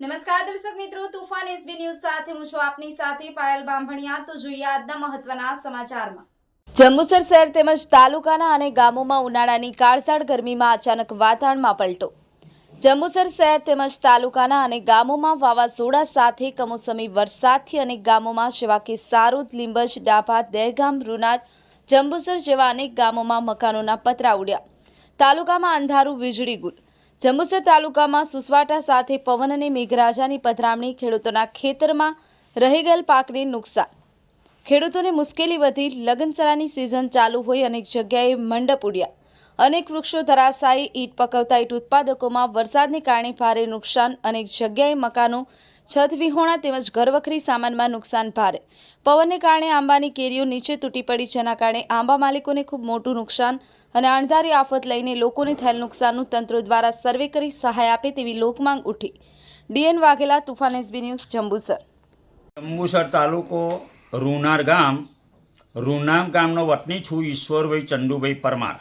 નમસ્કાર દર્શક મિત્રો, તુફાન એસબી ન્યૂઝ સાથે હું છું આપની સાથે પાયલ બાંભણિયા. તો જોઈએ આજના મહત્વના સમાચારમાં. જંબુસર શહેર તેમજ તાલુકાના અને ગામોમાં ઉનાળાની કાળઝાળ ગરમીમાં અચાનક વાતાવરણમાં પલટો. જંબુસર શહેર તેમજ તાલુકાના અને ગામોમાં વાવાઝોડા સાથે કમોસમી વરસાદથી અનેક ગામોમાં જેવા કે સારૂદ, લીંબજ, ડાભા, દહેગામ, રૂનાદ, જંબુસર જેવા અનેક ગામોમાં મકાનોના પતરા ઉડ્યા. તાલુકામાં અંધારું, વીજળી ગુલ. જંબુસર તાલુકામાં સુસવાટા સાથે પવન અને મેઘરાજાની પધરામણી ખેડૂતોના ખેતરમાં રહી ગયેલ પાકને નુકસાન. ખેડૂતોને મુશ્કેલી વધી લગનસરાની સિઝન ચાલુ હોય અનેક જગ્યાએ મંડપ ઉડ્યા. અનેક વૃક્ષો ધરાશાયી, ઈટ પકવતા ઈટ ઉત્પાદકોમાં વરસાદને કારણે ભારે નુકસાન, અનેક જગ્યાએ મકાનો, છત વિહોણા તેમજ ઘરવખરી સામાનમાં નુકસાન ભારે. પવનને કારણે આંબાની કેરીઓ નીચે તૂટી પડી, જેના કારણે આંબા માલિકોને ખૂબ મોટું નુકસાન અને અણધારી આફત લઈને લોકોને થયેલ નુકસાનનું તંત્ર દ્વારા સર્વે કરી સહાય આપે તેવી લોકમાંગ ઉઠી. DN Vaghela, Toofan SB news, Jambusar. Jambusar તાલુકો રૂનાર ગામ. રૂનામ ગામનો વતની છું ઈશ્વરભાઈ ચંદુભાઈ પરમાર.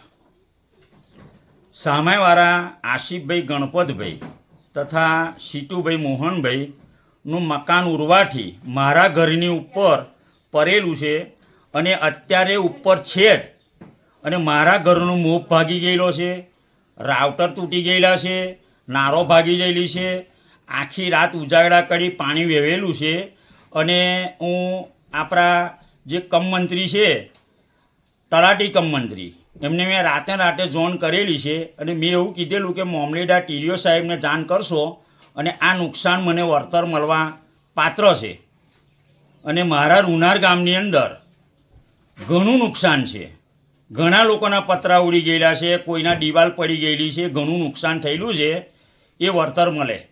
સામેવાળા આશિફભાઈ ગણપતભાઈ તથા સીટુભાઈ મોહનભાઈનું મકાન ઉરવાથી મારા ઘરની ઉપર પડેલું છે અને અત્યારે ઉપર છે જ. અને મારા ઘરનું મોપ ભાગી ગયેલો છે રાવટર તૂટી ગયેલા છે, નારો ભાગી ગયેલી છે, આખી રાત ઉજાગરા કરી પાણી વેવેલું છે અને હું આપણા જે કમ મંત્રી છે તલાટી કમ મંત્રી. એમને મેં રાતે રાતે જોન કરેલી છે અને મેં એવું કીધેલું કે મોમલેડા ટીડીઓ સાહેબને જાણ કરશો અને આ નુકસાન મને વળતર મળવા પાત્ર છે. અને મારા રૂનાર ગામની અંદર ઘણું નુકસાન છે. ઘણા લોકોના પતરા ઉડી ગયેલા છે, કોઈના દિવાલ પડી ગયેલી છે, ઘણું નુકસાન થયેલું છે. એ વળતર મળે.